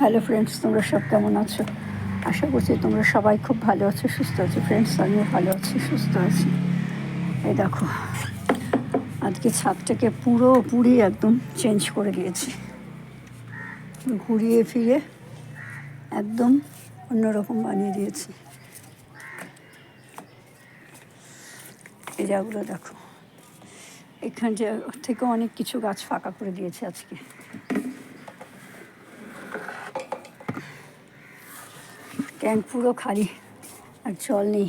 Hello friends তোমরা সব কেমন আছো? আশা করছি তোমরা সবাই খুব ভালো আছো, সুস্থ আছো। ফ্রেন্ডস আমিও ভালো আছি, সুস্থ আছি। এই দেখো, আজকে ছাদটাকে পুরোপুরি একদম চেঞ্জ করে দিয়েছি। ঘুরিয়ে ফিরে একদম অন্যরকম বানিয়ে দিয়েছি। এই জায়গাগুলো দেখো। এখান থেকে অনেক কিছু গাছ ফাঁকা করে দিয়েছে আজকে। ট্যাঙ্ক পুরো খালি আর জল নেই।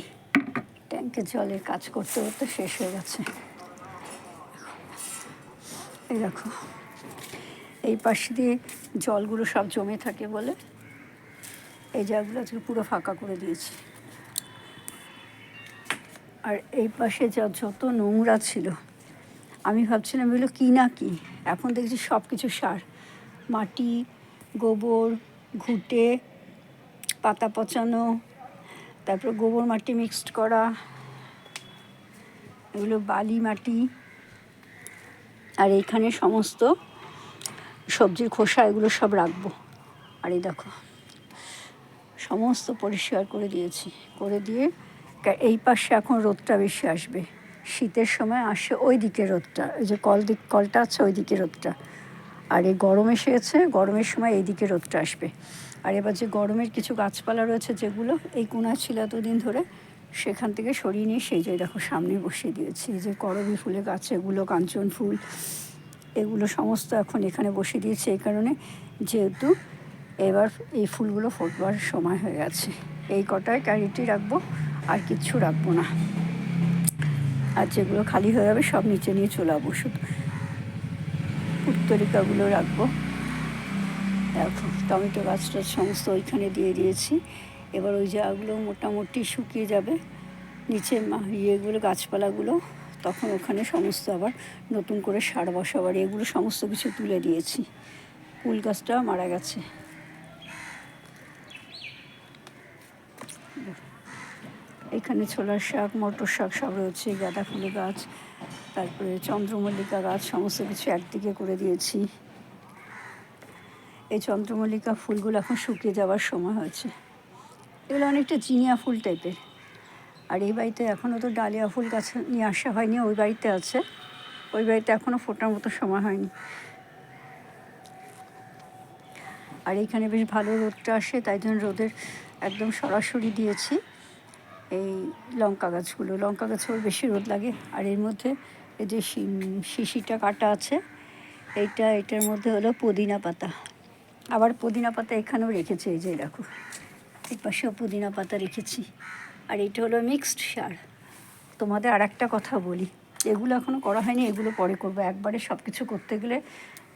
ট্যাঙ্কে জলের কাজ করতে করতে শেষ হয়ে গেছে। এই দেখো। এই পাশে দিয়ে জলগুলো সব জমে থাকে বলে এই জায়গাগুলো আজকে পুরো ফাঁকা করে দিয়েছি। আর এই পাশে যা যত নোংরা ছিল, আমি ভাবছিলাম এগুলো কী না কি? এখন দেখছি সব কিছু সার। মাটি, গোবর, ঘুটে পাতা পচানো, তারপর গোবর মাটি মিক্সড করা, এগুলো বালি মাটি, আর এইখানে সমস্ত সবজির খোসা এগুলো সব রাখব। আর এই দেখো, সমস্ত পরিষ্কার করে দিয়েছি। করে দিয়ে এই পাশে এখন রোদটা বেশি আসবে। শীতের সময় আসে ওই দিকে রোদটা ওই যে কল দিক, কলটা আছে ওই দিকে রোদটা। আর এই গরম এসেছে গরমের সময় এই দিকে রোদটা আসবে। আর এবার যে গরমের কিছু গাছপালা রয়েছে যেগুলো, এই কোনা ছিল এতদিন ধরে সেখান থেকে সরিয়ে নিয়ে সেই যে দেখো সামনে বসিয়ে দিয়েছি। যে করবি ফুলের গাছ, এগুলো কাঞ্চন ফুল, এগুলো সমস্ত এখন এখানে বসিয়ে দিয়েছি। এই কারণে যেহেতু এবার এই ফুলগুলো ফোটবার সময় হয়ে গেছে। এই কটায় ক্যারিটি রাখব, আর কিচ্ছু রাখব না। আর যেগুলো খালি হয়ে যাবে সব নিচে নিয়ে চলে যাব শুধু উত্তরিকাগুলো রাখব। টমেটো গাছটা সমস্ত ওইখানে দিয়ে দিয়েছি। এবার ওই জায়গাগুলো মোটামুটি শুকিয়ে যাবে। নিচে ইয়েগুলো, গাছপালাগুলো, তখন ওখানে সমস্ত আবার নতুন করে সার বসাবার, এগুলো সমস্ত কিছু তুলে দিয়েছি। ফুল গাছটা মারা গেছে। এখানে ছোলার শাক, মটর শাক সব রয়েছে, গাঁদা ফুলের গাছ, তারপরে চন্দ্রমল্লিকা গাছ, সমস্ত কিছু একদিকে করে দিয়েছি। এই চন্দ্রমল্লিকা ফুলগুলো এখন শুকিয়ে যাওয়ার সময় হয়েছে। এগুলো অনেকটা জিনিয়া ফুল টাইপের। আর এই বাড়িতে এখনও তো ডালিয়া ফুল গাছ নিয়ে আসা হয়নি, ওই বাড়িতে আছে। ওই বাড়িতে এখনও ফোটার মতো সময় হয়নি। আর এইখানে বেশ ভালো রোদটা আসে, তাই জন্য রোদের একদম সরাসরি দিয়েছি এই লঙ্কা গাছগুলো। লঙ্কা গাছে ওর বেশি রোদ লাগে। আর এর মধ্যে এই যে শিশিটা কাটা আছে, এইটা এটার মধ্যে হলো পুদিনা পাতা। আবার পুদিনা পাতা এখানেও রেখেছি, এই যে দেখো। এই পাশেও পুদিনা পাতা রেখেছি। আর এটা হলো মিক্সড সার। তোমাদের আর একটা কথা বলি। এগুলো এখনও করা হয়নি, এগুলো পরে করব। একবারে সব কিছু করতে গেলে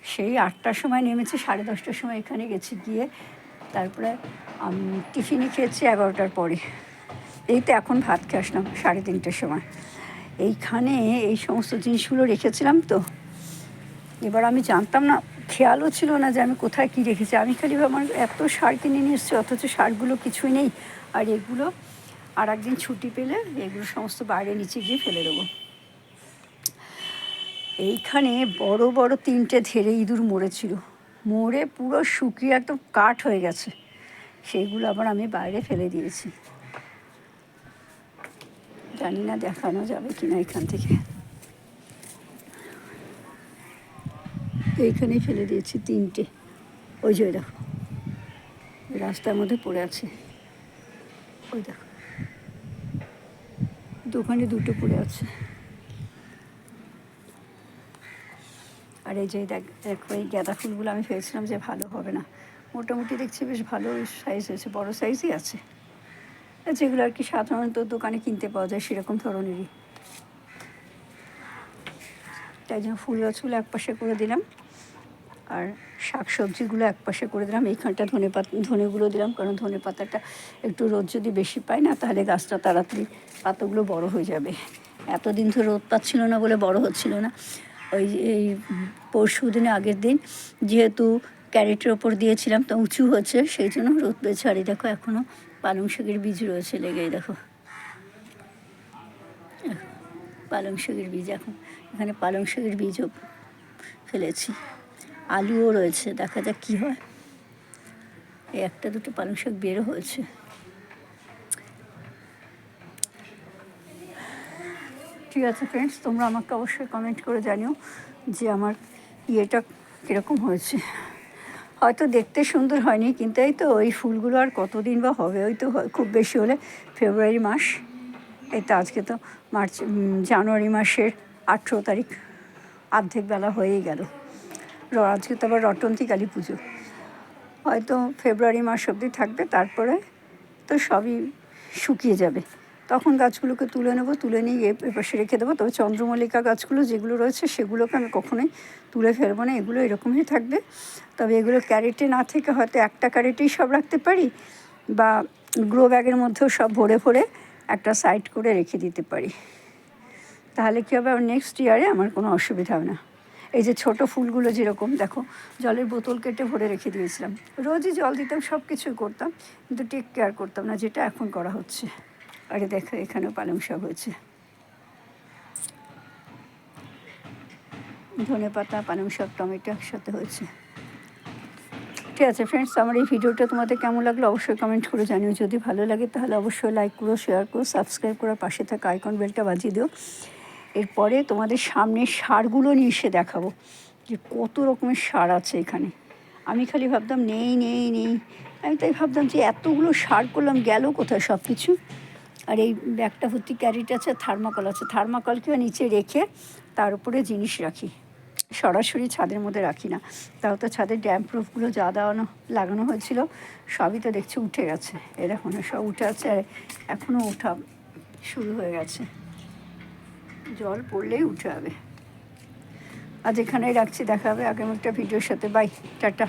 সেই আটটার সময় নেমেছি, সাড়ে দশটার সময় এখানে গেছি গিয়ে। তারপরে আমি টিফিনে খেয়েছি এগারোটার পরে। এই তো এখন ভাত খেয়ে আসলাম, সাড়ে তিনটের সময়। এইখানে এই সমস্ত জিনিসগুলো রেখেছিলাম তো। এবার আমি জানতাম না খেয়ালও ছিল না যে আমি কোথায় কী রেখেছি। আমি খালি আমার এত সার কিনে নিয়ে এসেছি, অথচ সারগুলো কিছুই নেই। আর এগুলো, আর একদিন ছুটি পেলে এগুলো সমস্ত বাইরে নিচে গিয়ে ফেলে দেবো। এইখানে বড় বড় তিনটে ধেরে ইঁদুর মরেছিল। মরে পুরো শুকিয়ে একদম কাঠ হয়ে গেছে। সেইগুলো আবার আমি বাইরে ফেলে দিয়েছি। জানি না দেখানো যাবে কিনা এখান থেকে। এইখানেই ফেলে দিয়েছি তিনটে। ওই যে দেখো। রাস্তার মধ্যে পড়ে আছে। ওই দেখো। দোকানে দুটো পড়ে আছে। আর এই যে দেখ এই গাঁদা ফুলগুলো আমি ভেবেছিলাম যে ভালো হবে না। মোটামুটি দেখছি বেশ ভালো সাইজ হয়েছে, বড় সাইজই আছে। যেগুলো আর কি সাধারণত দোকানে কিনতে পাওয়া যায় সেরকম ধরনেরই। তাই জন্য ফুল গাছগুলো এক পাশে করে দিলাম। আর শাক সবজিগুলো এক পাশে করে দিলাম। এইখানটা ধনে পাতা, ধনেগুলো দিলাম, কারণ ধনে পাতাটা একটু রোদ যদি বেশি পায় না, তাহলে গাছটা তাড়াতাড়ি পাতাগুলো বড় হয়ে যাবে। এতদিন ধরে রোদ পাচ্ছিল না বলে বড় হচ্ছিল না। ওই এই পরশু দিনে আগের দিন যেহেতু ক্যারেটের ওপর দিয়েছিলাম, তো উঁচু হচ্ছে সেই জন্য রোদ পেয়েছে। আর দেখো এখনও পালং শাকের বীজ রয়েছে লেগে দেখো। পালং শাকের বীজ, এখন এখানে পালং শাকের বীজও ফেলেছি। আলুও রয়েছে, দেখা যাক কী হয়। এই একটা দুটো পালং শাক বেরো হয়েছে। ঠিক আছে ফ্রেন্ডস তোমরা আমাকে অবশ্যই কমেন্ট করে জানিও যে আমার ইয়েটা কীরকম হয়েছে। হয়তো দেখতে সুন্দর হয়নি, কিন্তু এই তো ওই ফুলগুলো আর কতদিন বা হবে, ওই তো খুব বেশি হলে ফেব্রুয়ারি মাস। এই তো আজকে তো মার্চ জানুয়ারি মাসের আঠেরো তারিখ, অর্ধেক বেলা হয়েই গেল। আজকে তো আবার রটন্তী কালী পুজো। হয়তো ফেব্রুয়ারি মাস অবধি থাকবে, তারপরে তো সবই শুকিয়ে যাবে। তখন গাছগুলোকে তুলে নেব, তুলে নিয়ে এপাশে রেখে দেবো। তবে চন্দ্রমল্লিকা গাছগুলো যেগুলো রয়েছে, সেগুলোকে আমি কখনোই তুলে ফেলব না। এগুলো এরকমই থাকবে। তবে এগুলো ক্যারেটে না থেকে হয়তো একটা ক্যারেটেই সব রাখতে পারি বা গ্রো ব্যাগের মধ্যেও সব ভরে ভরে একটা সাইড করে রেখে দিতে পারি। তাহলে কী হবে? নেক্সট ইয়ারে আমার কোনো অসুবিধা হবে না। এই যে ছোট ফুলগুলো যেরকম, দেখো, জলের বোতল কেটে ভরে রেখে দিয়েছিলাম। রোজই জল দিতাম সব কিছুই করতাম, কিন্তু টেক কেয়ার করতাম না, যেটা এখন করা হচ্ছে। আরে দেখো, এখানেও পালং শাক হয়েছে। ধনে পাতা, পালং শাক, টমেটো একসাথে হয়েছে। ঠিক আছে ফ্রেন্ডস আমার এই ভিডিওটা তোমাদের কেমন লাগল অবশ্যই কমেন্ট করে জানিও। যদি ভালো লাগে, তাহলে অবশ্যই লাইক করো শেয়ার করো সাবস্ক্রাইব করার পাশে থাকা আইকন বেলটা বাজিয়ে দিও। এরপরে তোমাদের সামনে সারগুলো নিয়ে এসে দেখাবো যে কত রকমের সার আছে এখানে। আমি খালি ভাবতাম, নেই নেই নেই। আমি তাই ভাবতাম যে এতগুলো সার করলাম, গেল কোথায় সব কিছু আর এই ব্যাগটা ভর্তি ক্যারিট আছে, থার্মাকল আছে। থার্মাকলকেও নিচে রেখে তার উপরে জিনিস রাখি। সরাসরি ছাদের মধ্যে রাখি না। তাও তো ছাদের ড্যাম প্রুফগুলো যা দেওয়ানো, লাগানো হয়েছিল, সবই তো দেখছি উঠে গেছে। এরকম সব উঠে আছে, আর এখনও ওঠা শুরু হয়ে গেছে। জল পড়লেই উঠে হবে আজ এখানেই রাখছি, দেখা হবে আগামী একটা ভিডিওর সাথে। Bye tata.